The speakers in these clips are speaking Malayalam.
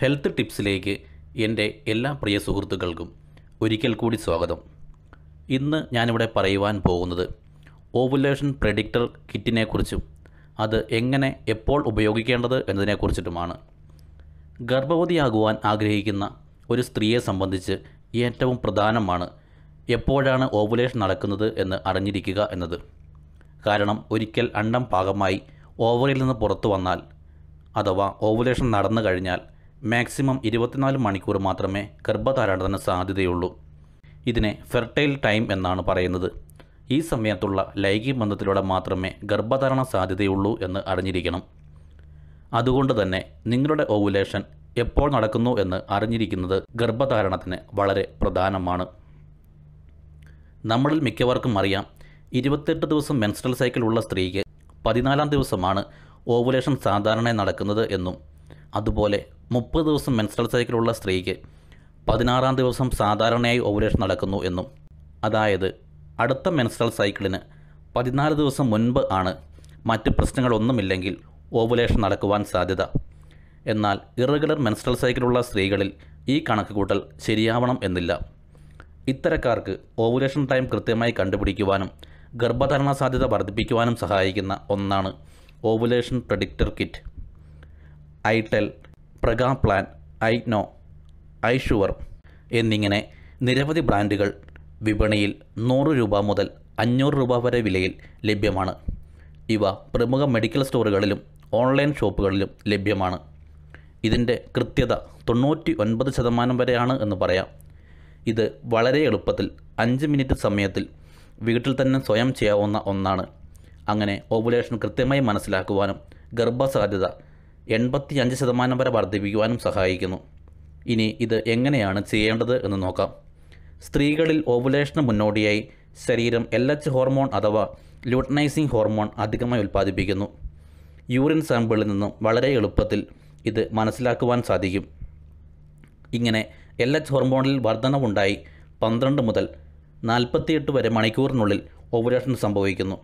ഹെൽത്ത് ടിപ്സിലേക്ക് എന്റെ എല്ലാ പ്രിയ സുഹൃത്തുക്കൾക്കും ഒരിക്കൽ കൂടി സ്വാഗതം. ഇന്ന് ഞാനിവിടെ പറയുവാൻ പോകുന്നത് ഓവുലേഷൻ പ്രെഡിക്റ്റർ കിറ്റിനെക്കുറിച്ചും അത് എങ്ങനെ എപ്പോൾ ഉപയോഗിക്കേണ്ടത് എന്നതിനെക്കുറിച്ചിട്ടുമാണ്. ഗർഭവതിയാകുവാൻ ആഗ്രഹിക്കുന്ന ഒരു സ്ത്രീയെ സംബന്ധിച്ച് ഏറ്റവും പ്രധാനമാണ് എപ്പോഴാണ് ഓവുലേഷൻ നടക്കുന്നത് എന്ന് അറിഞ്ഞിരിക്കുക എന്നത്. കാരണം ഒരിക്കൽ അണ്ടം പാകമായി ഓവറിൽ നിന്ന് പുറത്തു വന്നാൽ അഥവാ ഓവുലേഷൻ നടന്നു കഴിഞ്ഞാൽ മാക്സിമം ഇരുപത്തിനാല് മണിക്കൂർ മാത്രമേ ഗർഭധാരണത്തിന് സാധ്യതയുള്ളൂ. ഇതിനെ ഫെർട്ടൈൽ ടൈം എന്നാണ് പറയുന്നത്. ഈ സമയത്തുള്ള ലൈംഗിക ബന്ധത്തിലൂടെ മാത്രമേ ഗർഭധാരണ സാധ്യതയുള്ളൂ എന്ന് അറിഞ്ഞിരിക്കണം. അതുകൊണ്ട് തന്നെ നിങ്ങളുടെ ഓവുലേഷൻ എപ്പോൾ നടക്കുന്നു എന്ന് അറിഞ്ഞിരിക്കുന്നത് ഗർഭധാരണത്തിന് വളരെ പ്രധാനമാണ്. നമ്മളിൽ മിക്കവർക്കും അറിയാം ഇരുപത്തെട്ട് ദിവസം മെൻസ്ട്രൽ സൈക്കിൾ ഉള്ള സ്ത്രീക്ക് പതിനാലാം ദിവസമാണ് ഓവുലേഷൻ സാധാരണയായി നടക്കുന്നത് എന്നും അതുപോലെ മുപ്പത് ദിവസം മെൻസ്ട്രൽ സൈക്കിളുള്ള സ്ത്രീക്ക് പതിനാറാം ദിവസം സാധാരണയായി ഓവുലേഷൻ നടക്കുന്നു എന്നും. അതായത് അടുത്ത മെൻസ്ട്രൽ സൈക്കിളിന് പതിനാല് ദിവസം മുൻപ് ആണ് മറ്റ് പ്രശ്നങ്ങളൊന്നുമില്ലെങ്കിൽ ഓവുലേഷൻ നടക്കുവാൻ സാധ്യത. എന്നാൽ ഇറഗുലർ മെൻസ്ട്രൽ സൈക്കിളുള്ള സ്ത്രീകളിൽ ഈ കണക്കുകൂട്ടൽ ശരിയാവണം എന്നില്ല. ഇത്തരക്കാർക്ക് ഓവുലേഷൻ ടൈം കൃത്യമായി കണ്ടുപിടിക്കുവാനും ഗർഭധാരണ സാധ്യത വർദ്ധിപ്പിക്കുവാനും സഹായിക്കുന്ന ഒന്നാണ് ovulation predictor kit itel Prega plan I know ഐഷുവർ എന്നിങ്ങനെ നിരവധി ബ്രാൻഡുകൾ വിപണിയിൽ നൂറ് രൂപ മുതൽ അഞ്ഞൂറ് രൂപ വരെ വിലയിൽ ലഭ്യമാണ്. ഇവ പ്രമുഖ മെഡിക്കൽ സ്റ്റോറുകളിലും ഓൺലൈൻ ഷോപ്പുകളിലും ലഭ്യമാണ്. ഇതിന്റെ കൃത്യത തൊണ്ണൂറ്റി ഒൻപത് ശതമാനം വരെയാണ് എന്ന് പറയാം. ഇത് വളരെ എളുപ്പത്തിൽ അഞ്ച് മിനിറ്റ് സമയത്തിൽ വീട്ടിൽ തന്നെ സ്വയം ചെയ്യാവുന്ന ഒന്നാണ്. അങ്ങനെ ഓവുലേഷൻ കൃത്യമായി മനസ്സിലാക്കുവാനും ഗർഭസാധ്യത എൺപത്തി അഞ്ച് ശതമാനം വരെ വർദ്ധിപ്പിക്കുവാനും സഹായിക്കുന്നു. ഇനി ഇത് എങ്ങനെയാണ് ചെയ്യേണ്ടത് എന്ന് നോക്കാം. സ്ത്രീകളിൽ ഓവുലേഷന് മുന്നോടിയായി ശരീരം എൽ എച്ച് ഹോർമോൺ അഥവാ ലൂട്ടനൈസിംഗ് ഹോർമോൺ അധികമായി ഉൽപ്പാദിപ്പിക്കുന്നു. യൂറിൻ സാമ്പിളിൽ നിന്നും വളരെ എളുപ്പത്തിൽ ഇത് മനസ്സിലാക്കുവാൻ സാധിക്കും. ഇങ്ങനെ എൽ എച്ച് ഹോർമോണിൽ വർധനവുണ്ടായി പന്ത്രണ്ട് മുതൽ നാൽപ്പത്തിയെട്ട് വരെ മണിക്കൂറിനുള്ളിൽ ഓവുലേഷൻ സംഭവിക്കുന്നു.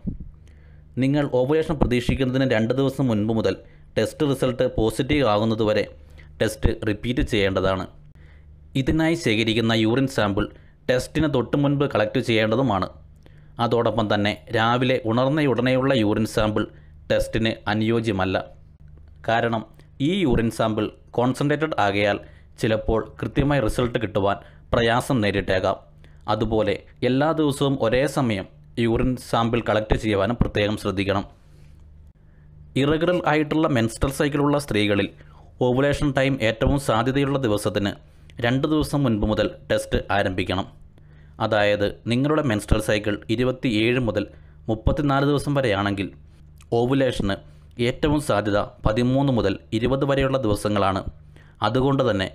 നിങ്ങൾ ഓവുലേഷൻ പ്രതീക്ഷിക്കുന്നതിന് രണ്ട് ദിവസം മുൻപ് മുതൽ ടെസ്റ്റ് റിസൾട്ട് പോസിറ്റീവ് ആകുന്നതുവരെ ടെസ്റ്റ് റിപ്പീറ്റ് ചെയ്യേണ്ടതാണ്. ഇതിനായി ശേഖരിക്കുന്ന യൂറിൻ സാമ്പിൾ ടെസ്റ്റിന് തൊട്ടു മുൻപ് കളക്ട് ചെയ്യേണ്ടതുമാണ്. അതോടൊപ്പം തന്നെ രാവിലെ ഉണർന്ന ഉണർന്നയുടനെയുള്ള യൂറിൻ സാമ്പിൾ ടെസ്റ്റിന് അനുയോജ്യമല്ല. കാരണം ഈ യൂറിൻ സാമ്പിൾ കോൺസെൻട്രേറ്റഡ് ആകയാൽ ചിലപ്പോൾ കൃത്യമായി റിസൾട്ട് കിട്ടുവാൻ പ്രയാസം നേരിട്ടേക്കാം. അതുപോലെ എല്ലാ ദിവസവും ഒരേ സമയം യൂറിൻ സാമ്പിൾ കളക്ട് ചെയ്യുവാനും പ്രത്യേകം ശ്രദ്ധിക്കണം. ഇറഗുലർ ആയിട്ടുള്ള മെൻസ്ട്രൽ സൈക്കിളുള്ള സ്ത്രീകളിൽ ഓവുലേഷൻ ടൈം ഏറ്റവും സാധ്യതയുള്ള ദിവസത്തിന് രണ്ട് ദിവസം മുൻപ് മുതൽ ടെസ്റ്റ് ആരംഭിക്കണം. അതായത് നിങ്ങളുടെ മെൻസ്ട്രൽ സൈക്കിൾ ഇരുപത്തിയേഴ് മുതൽ മുപ്പത്തിനാല് ദിവസം വരെയാണെങ്കിൽ ഓവുലേഷന് ഏറ്റവും സാധ്യത പതിമൂന്ന് മുതൽ ഇരുപത് വരെയുള്ള ദിവസങ്ങളാണ്. അതുകൊണ്ട് തന്നെ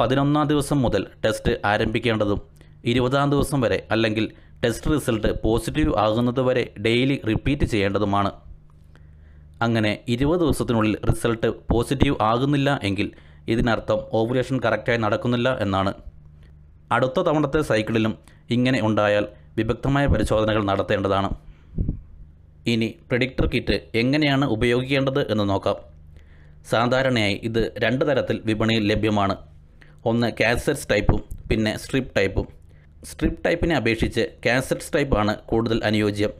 പതിനൊന്നാം ദിവസം മുതൽ ടെസ്റ്റ് ആരംഭിക്കേണ്ടതും ഇരുപതാം ദിവസം വരെ അല്ലെങ്കിൽ ടെസ്റ്റ് റിസൾട്ട് പോസിറ്റീവ് ആകുന്നതുവരെ ഡെയിലി റിപ്പീറ്റ് ചെയ്യേണ്ടതുമാണ്. അങ്ങനെ ഇരുപത് ദിവസത്തിനുള്ളിൽ റിസൾട്ട് പോസിറ്റീവ് ആകുന്നില്ല എങ്കിൽ ഇതിനർത്ഥം ഓവുലേഷൻ കറക്റ്റായി നടക്കുന്നില്ല എന്നാണ്. അടുത്ത തവണത്തെ സൈക്കിളിലും ഇങ്ങനെ ഉണ്ടായാൽ വിദഗ്ധമായ പരിശോധനകൾ നടത്തേണ്ടതാണ്. ഇനി പ്രിഡിക്ടർ കിറ്റ് എങ്ങനെയാണ് ഉപയോഗിക്കേണ്ടത് എന്ന് നോക്കാം. സാധാരണയായി ഇത് രണ്ട് തരത്തിൽ വിപണിയിൽ ലഭ്യമാണ്. ഒന്ന് കാസറ്റ്സ് ടൈപ്പും പിന്നെ സ്ട്രിപ്പ് ടൈപ്പും. സ്ട്രിപ്പ് ടൈപ്പിനെ അപേക്ഷിച്ച് കാസറ്റ്സ് ടൈപ്പാണ് കൂടുതൽ അനുയോജ്യം.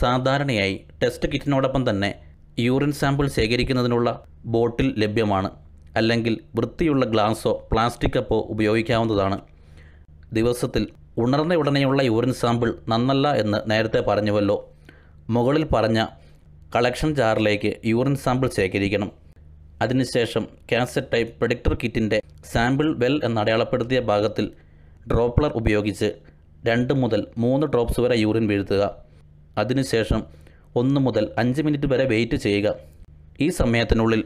സാധാരണയായി ടെസ്റ്റ് കിറ്റിനോടൊപ്പം തന്നെ യൂറിൻ സാമ്പിൾ ശേഖരിക്കുന്നതിനുള്ള ബോട്ടിൽ ലഭ്യമാണ്. അല്ലെങ്കിൽ വൃത്തിയുള്ള ഗ്ലാസോ പ്ലാസ്റ്റിക് കപ്പോ ഉപയോഗിക്കാവുന്നതാണ്. ദിവസത്തിൽ ഉണർന്ന ഉടനെയുള്ള യൂറിൻ സാമ്പിൾ നന്നല്ല എന്ന് നേരത്തെ പറഞ്ഞുവല്ലോ. മുകളിൽ പറഞ്ഞ കളക്ഷൻ ജാറിലേക്ക് യൂറിൻ സാമ്പിൾ ശേഖരിക്കണം. അതിനുശേഷം കാസറ്റ് ടൈപ്പ് പ്രൊഡിക്ടർ കിറ്റിന്റെ സാമ്പിൾ വെൽ എന്ന് അടയാളപ്പെടുത്തിയ ഭാഗത്തിൽ ഡ്രോപ്ലർ ഉപയോഗിച്ച് രണ്ട് മുതൽ മൂന്ന് ഡ്രോപ്സ് വരെ യൂറിൻ വീഴ്ത്തുക. അതിനുശേഷം ഒന്ന് മുതൽ അഞ്ച് മിനിറ്റ് വരെ വെയിറ്റ് ചെയ്യുക. ഈ സമയത്തിനുള്ളിൽ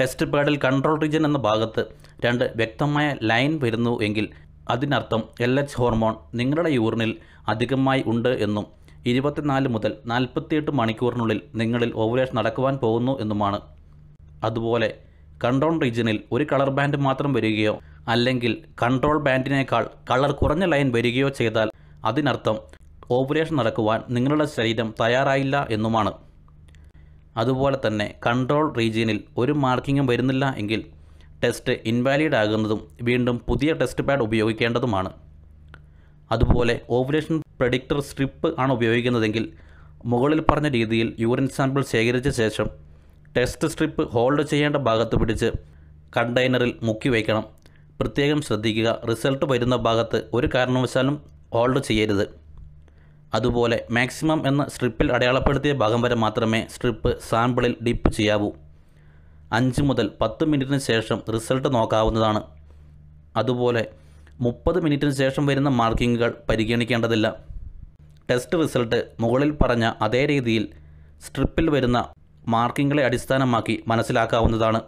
ടെസ്റ്റ് പാഡിൽ കൺട്രോൾ റീജൻ എന്ന ഭാഗത്ത് രണ്ട് വ്യക്തമായ ലൈൻ വരുന്നു എങ്കിൽ അതിനർത്ഥം എൽ എച്ച് ഹോർമോൺ നിങ്ങളുടെ യൂറിനിൽ അധികമായി ഉണ്ട് എന്നും ഇരുപത്തിനാല് മുതൽ നാൽപ്പത്തിയെട്ട് മണിക്കൂറിനുള്ളിൽ നിങ്ങളിൽ ഓവുലേഷൻ നടക്കുവാൻ പോകുന്നു എന്നുമാണ്. അതുപോലെ കൺട്രോൾ റീജിയനിൽ ഒരു കളർ ബാൻഡ് മാത്രം വരികയോ അല്ലെങ്കിൽ കൺട്രോൾ ബാൻഡിനേക്കാൾ കളർ കുറഞ്ഞ ലൈൻ വരികയോ ചെയ്താൽ അതിനർത്ഥം ഓവുലേഷൻ നടക്കുവാൻ നിങ്ങളുടെ ശരീരം തയ്യാറായില്ല എന്നുമാണ്. അതുപോലെ തന്നെ കൺട്രോൾ റീജിയനിൽ ഒരു മാർക്കിങ്ങും വരുന്നില്ല എങ്കിൽ ടെസ്റ്റ് ഇൻവാലിഡ് ആകുന്നതും വീണ്ടും പുതിയ ടെസ്റ്റ് പാഡ് ഉപയോഗിക്കേണ്ടതുമാണ്. അതുപോലെ ഓപ്പറേഷൻ പ്രഡിക്ടർ സ്ട്രിപ്പ് ആണ് ഉപയോഗിക്കുന്നതെങ്കിൽ മുകളിൽ പറഞ്ഞ രീതിയിൽ യൂറിൻ സാമ്പിൾ ശേഖരിച്ച ശേഷം ടെസ്റ്റ് സ്ട്രിപ്പ് ഹോൾഡ് ചെയ്യേണ്ട ഭാഗത്ത് പിടിച്ച് കണ്ടെയ്നറിൽ മുക്കി വയ്ക്കണം. പ്രത്യേകം ശ്രദ്ധിക്കുക റിസൾട്ട് വരുന്ന ഭാഗത്ത് ഒരു കാരണവശാലും ഹോൾഡ് ചെയ്യരുത്. അതുപോലെ മാക്സിമം എന്ന സ്ട്രിപ്പിൽ അടയാളപ്പെടുത്തിയ ഭാഗം വരെ മാത്രമേ സ്ട്രിപ്പ് സാമ്പിളിൽ ഡിപ്പ് ചെയ്യാവൂ. അഞ്ച് മുതൽ പത്ത് മിനിറ്റിന് ശേഷം റിസൾട്ട് നോക്കാവുന്നതാണ്. അതുപോലെ മുപ്പത് മിനിറ്റിന് ശേഷം വരുന്ന മാർക്കിങ്ങുകൾ പരിഗണിക്കേണ്ടതില്ല. ടെസ്റ്റ് റിസൾട്ട് മുകളിൽ പറഞ്ഞ അതേ രീതിയിൽ സ്ട്രിപ്പിൽ വരുന്ന മാർക്കിങ്ങുകളെ അടിസ്ഥാനമാക്കി മനസ്സിലാക്കാവുന്നതാണ്.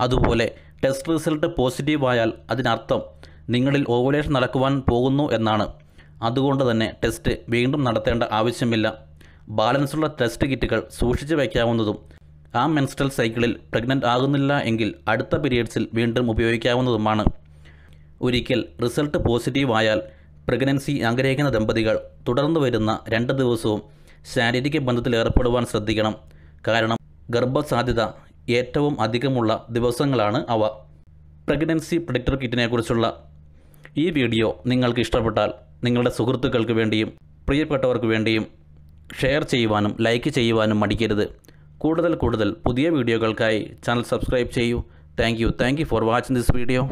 അതുപോലെ ടെസ്റ്റ് റിസൾട്ട് പോസിറ്റീവായാൽ അതിനർത്ഥം നിങ്ങളിൽ ഓവുലേഷൻ നടക്കുവാൻ പോകുന്നു എന്നാണ്. അതുകൊണ്ട് തന്നെ ടെസ്റ്റ് വീണ്ടും നടത്തേണ്ട ആവശ്യമില്ല. ബാലൻസുള്ള ടെസ്റ്റ് കിറ്റുകൾ സൂക്ഷിച്ചു വയ്ക്കാവുന്നതും ആ മെൻസ്ട്രൽ സൈക്കിളിൽ പ്രഗ്നന്റ് ആകുന്നില്ല എങ്കിൽ അടുത്ത പീരിയഡ്സിൽ വീണ്ടും ഉപയോഗിക്കാവുന്നതുമാണ്. ഒരിക്കൽ റിസൾട്ട് പോസിറ്റീവ് ആയാൽ പ്രഗ്നൻസി ആഗ്രഹിക്കുന്ന ദമ്പതികൾ തുടർന്ന് വരുന്ന രണ്ട് ദിവസവും ശാരീരിക ബന്ധത്തിൽ ഏർപ്പെടുവാൻ ശ്രദ്ധിക്കണം. കാരണം ഗർഭസാധ്യത ഏറ്റവും അധികമുള്ള ദിവസങ്ങളാണ് അവ. പ്രഗ്നൻസി പ്രൊഡക്ടർ കിറ്റിനെക്കുറിച്ചുള്ള ഈ വീഡിയോ നിങ്ങൾക്ക് ഇഷ്ടപ്പെട്ടാൽ നിങ്ങളുടെ സുഹൃത്തുക്കൾക്ക് വേണ്ടിയും പ്രിയപ്പെട്ടവർക്ക് വേണ്ടിയും ഷെയർ ചെയ്യുവാനും ലൈക്ക് ചെയ്യുവാനും മടിക്കരുത്. കൂടുതൽ കൂടുതൽ പുതിയ വീഡിയോകൾക്കായി ചാനൽ സബ്സ്ക്രൈബ് ചെയ്യൂ. Thank you. Thank you for watching this video.